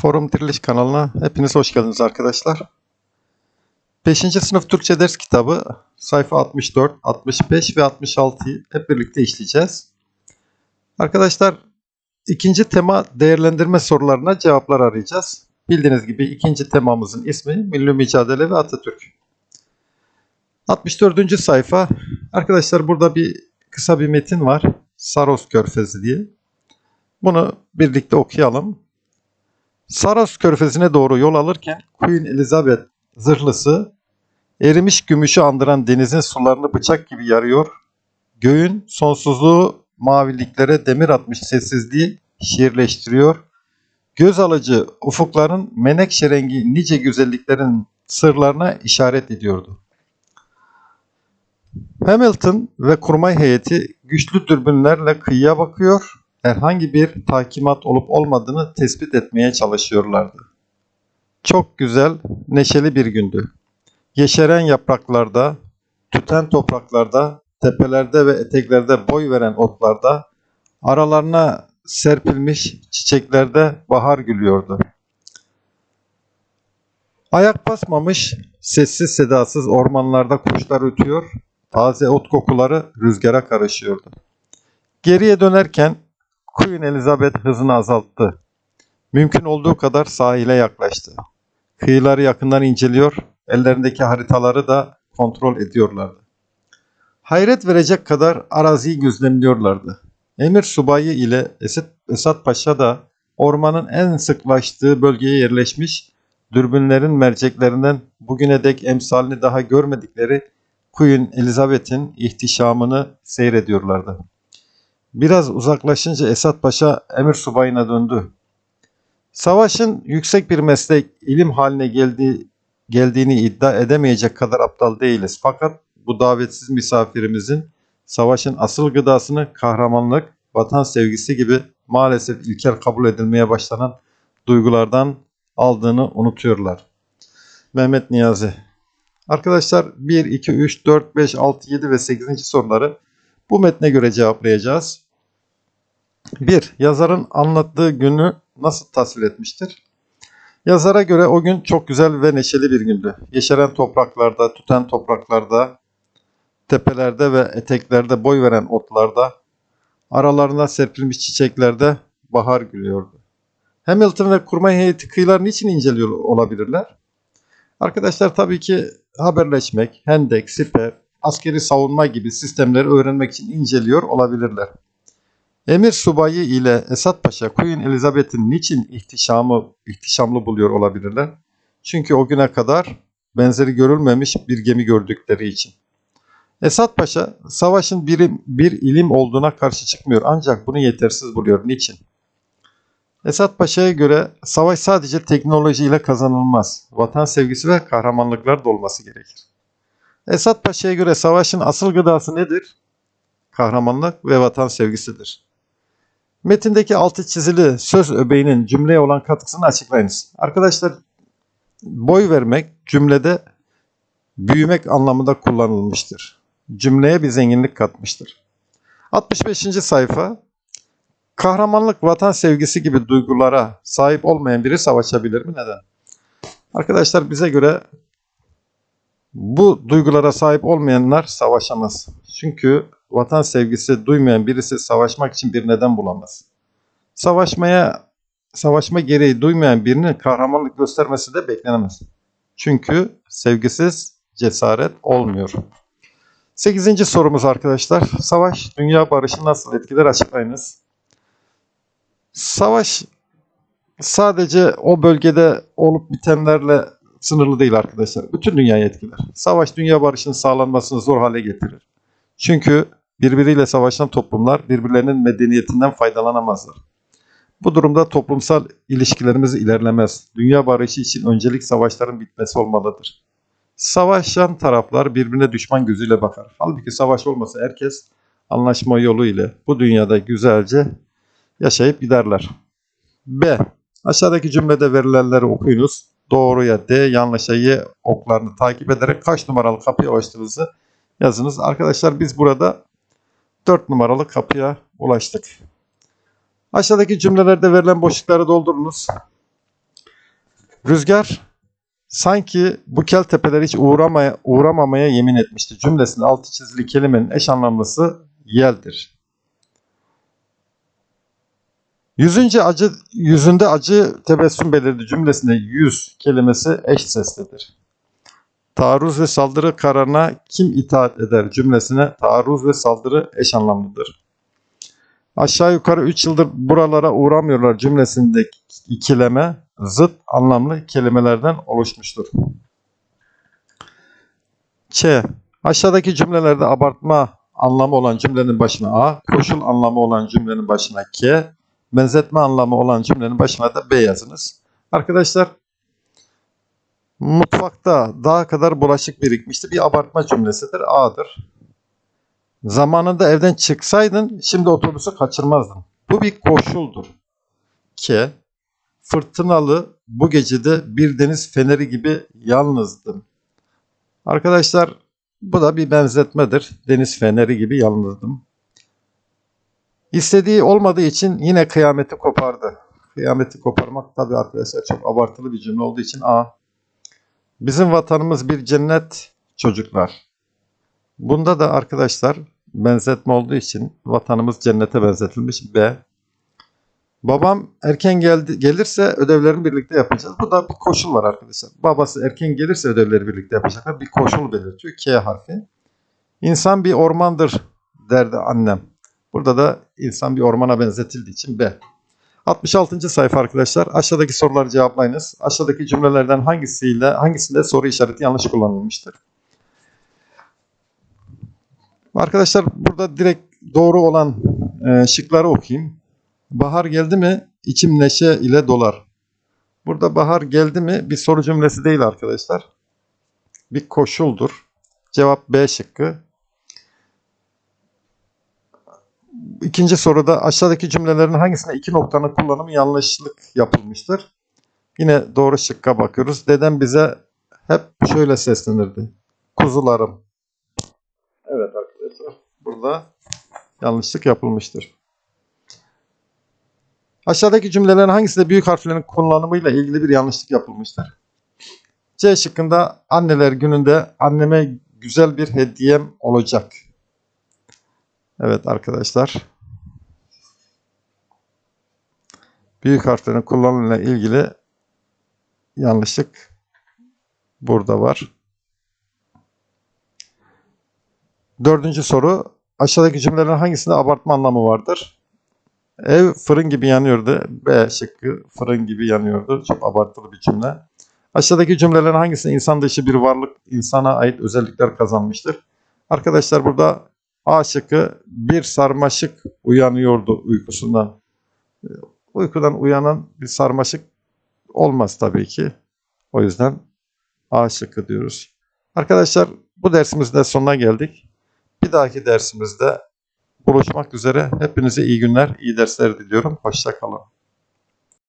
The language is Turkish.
Forum Diriliş kanalına hepiniz hoş geldiniz arkadaşlar. 5. sınıf Türkçe ders kitabı sayfa 64, 65 ve 66'yı hep birlikte işleyeceğiz. Arkadaşlar ikinci tema değerlendirme sorularına cevaplar arayacağız. Bildiğiniz gibi ikinci temamızın ismi Milli Mücadele ve Atatürk. 64. sayfa. Arkadaşlar burada bir kısa bir metin var. Saros Körfezi diye. Bunu birlikte okuyalım. Saros Körfezi'ne doğru yol alırken Queen Elizabeth zırhlısı erimiş gümüşü andıran denizin sularını bıçak gibi yarıyor. Göğün sonsuzluğu maviliklere demir atmış sessizliği şiirleştiriyor. Göz alıcı ufukların menekşe rengi nice güzelliklerin sırlarına işaret ediyordu. Hamilton ve kurmay heyeti güçlü dürbünlerle kıyıya bakıyor, herhangi bir takimat olup olmadığını tespit etmeye çalışıyorlardı. Çok güzel, neşeli bir gündü. Yeşeren yapraklarda, tüten topraklarda, tepelerde ve eteklerde boy veren otlarda, aralarına serpilmiş çiçeklerde bahar gülüyordu. Ayak basmamış, sessiz sedasız ormanlarda kuşlar ötüyor, taze ot kokuları rüzgara karışıyordu. Geriye dönerken Queen Elizabeth hızını azalttı. Mümkün olduğu kadar sahile yaklaştı. Kıyıları yakından inceliyor, ellerindeki haritaları da kontrol ediyorlardı. Hayret verecek kadar araziyi gözlemliyorlardı. Emir subayı ile Esat, Esat Paşa da ormanın en sıklaştığı bölgeye yerleşmiş, dürbünlerin merceklerinden bugüne dek emsalini daha görmedikleri Queen Elizabeth'in ihtişamını seyrediyorlardı. Biraz uzaklaşınca Esat Paşa emir subayına döndü. Savaşın yüksek bir meslek, ilim haline geldiği, geldiğini iddia edemeyecek kadar aptal değiliz. Fakat bu davetsiz misafirimizin savaşın asıl gıdasını kahramanlık, vatan sevgisi gibi maalesef ilkel kabul edilmeye başlanan duygulardan aldığını unutuyorlar. Mehmet Niyazi Arkadaşlar 1, 2, 3, 4, 5, 6, 7 ve 8. soruları bu metne göre cevaplayacağız. 1. Yazarın anlattığı günü nasıl tasvir etmiştir? Yazara göre o gün çok güzel ve neşeli bir gündü. Yeşeren topraklarda, tüten topraklarda, tepelerde ve eteklerde boy veren otlarda, aralarına serpilmiş çiçeklerde bahar gülüyordu. Hamilton ve kurmay heyeti kıyılarını niçin inceliyor olabilirler? Arkadaşlar tabii ki haberleşmek, hendek, siper, askeri savunma gibi sistemleri öğrenmek için inceliyor olabilirler. Emir subayı ile Esat Paşa Queen Elizabeth'in niçin ihtişamı, ihtişamlı buluyor olabilirler? Çünkü o güne kadar benzeri görülmemiş bir gemi gördükleri için. Esat Paşa savaşın bir, bir ilim olduğuna karşı çıkmıyor ancak bunu yetersiz buluyor. Niçin? Esat Paşa'ya göre savaş sadece teknolojiyle kazanılmaz. Vatan sevgisi ve kahramanlıklar da olması gerekir. Esat Paşa'ya göre savaşın asıl gıdası nedir? Kahramanlık ve vatan sevgisidir. Metindeki altı çizili söz öbeğinin cümleye olan katkısını açıklayınız. Arkadaşlar boy vermek cümlede büyümek anlamında kullanılmıştır. Cümleye bir zenginlik katmıştır. 65. sayfa Kahramanlık, vatan sevgisi gibi duygulara sahip olmayan biri savaşabilir mi? Neden? Arkadaşlar bize göre bu duygulara sahip olmayanlar savaşamaz. Çünkü vatan sevgisi duymayan birisi savaşmak için bir neden bulamaz. Savaşmaya savaşma gereği duymayan birinin kahramanlık göstermesi de beklenemez. Çünkü sevgisiz cesaret olmuyor. Sekizinci sorumuz arkadaşlar. Savaş dünya barışı nasıl etkiler açıklayınız. Savaş sadece o bölgede olup bitenlerle sınırlı değil arkadaşlar. Bütün dünyayı etkiler. Savaş dünya barışının sağlanmasını zor hale getirir. Çünkü birbiriyle savaşan toplumlar birbirlerinin medeniyetinden faydalanamazlar. Bu durumda toplumsal ilişkilerimiz ilerlemez. Dünya barışı için öncelik savaşların bitmesi olmalıdır. Savaşan taraflar birbirine düşman gözüyle bakar. Halbuki savaş olmasa herkes anlaşma yolu ile bu dünyada güzelce yaşayıp giderler. B. Aşağıdaki cümlede verilenleri okuyunuz. Doğruya D, yanlışa Y oklarını takip ederek kaç numaralı kapıya ulaştığınızı yazınız. Arkadaşlar biz burada 4 numaralı kapıya ulaştık. Aşağıdaki cümlelerde verilen boşlukları doldurunuz. Rüzgar sanki bu kel tepeler hiç uğramaya, uğramamaya yemin etmişti. Cümlesinde altı çizili kelimenin eş anlamlısı yeldir. Yüzünce acı, yüzünde acı tebessüm belirdi cümlesinde yüz kelimesi eş seslidir. Taarruz ve saldırı kararına kim itaat eder cümlesine taarruz ve saldırı eş anlamlıdır. Aşağı yukarı 3 yıldır buralara uğramıyorlar cümlesindeki ikileme zıt anlamlı kelimelerden oluşmuştur. Ç. Aşağıdaki cümlelerde abartma anlamı olan cümlenin başına A, koşul anlamı olan cümlenin başına K, benzetme anlamı olan cümlenin başına da B yazınız. Arkadaşlar mutfakta daha kadar bulaşık birikmişti. Bir abartma cümlesidir. A'dır. Zamanında evden çıksaydın şimdi otobüsü kaçırmazdın. Bu bir koşuldur. K. Fırtınalı bu gecede bir deniz feneri gibi yalnızdım. Arkadaşlar bu da bir benzetmedir. Deniz feneri gibi yalnızdım. İstediği olmadığı için yine kıyameti kopardı. Kıyameti koparmak tabii arkadaşlar çok abartılı bir cümle olduğu için A. Bizim vatanımız bir cennet çocuklar. Bunda da arkadaşlar benzetme olduğu için vatanımız cennete benzetilmiş B. Babam erken geldi, gelirse ödevlerini birlikte yapacağız. Bu da bir koşul var arkadaşlar. Babası erken gelirse ödevleri birlikte yapacaklar. Bir koşul belirtiyor. K harfi. İnsan bir ormandır derdi annem. Burada da insan bir ormana benzetildiği için B. 66. sayfa arkadaşlar. Aşağıdaki soruları cevaplayınız. Aşağıdaki cümlelerden hangisiyle hangisinde soru işareti yanlış kullanılmıştır? Arkadaşlar burada direkt doğru olan e, şıkları okuyayım. Bahar geldi mi içim neşe ile dolar. Burada bahar geldi mi bir soru cümlesi değil arkadaşlar. Bir koşuldur. Cevap B şıkkı. İkinci soruda aşağıdaki cümlelerin hangisinde iki noktanın kullanımı yanlışlık yapılmıştır? Yine doğru şıkka bakıyoruz. Dedem bize hep şöyle seslenirdi. Kuzularım. Evet arkadaşlar. Burada yanlışlık yapılmıştır. Aşağıdaki cümlelerin hangisinde büyük harflerin kullanımıyla ilgili bir yanlışlık yapılmıştır? C şıkkında anneler gününde anneme güzel bir hediyem olacak. Evet arkadaşlar. Büyük harflerin kullanımıyla ilgili yanlışlık burada var. Dördüncü soru. Aşağıdaki cümlelerin hangisinde abartma anlamı vardır? Ev fırın gibi yanıyordu. B şıkkı fırın gibi yanıyordu. Çok abartılı bir cümle. Aşağıdaki cümlelerin hangisinde insan dışı bir varlık insana ait özellikler kazanmıştır? Arkadaşlar burada A şıkkı bir sarmaşık uyanıyordu uykusundan. Ee, Uykudan uyanan bir sarmaşık olmaz tabii ki. O yüzden A şıkkı diyoruz. Arkadaşlar bu dersimizin de sonuna geldik. Bir dahaki dersimizde buluşmak üzere. Hepinize iyi günler, iyi dersler diliyorum. Hoşça kalın.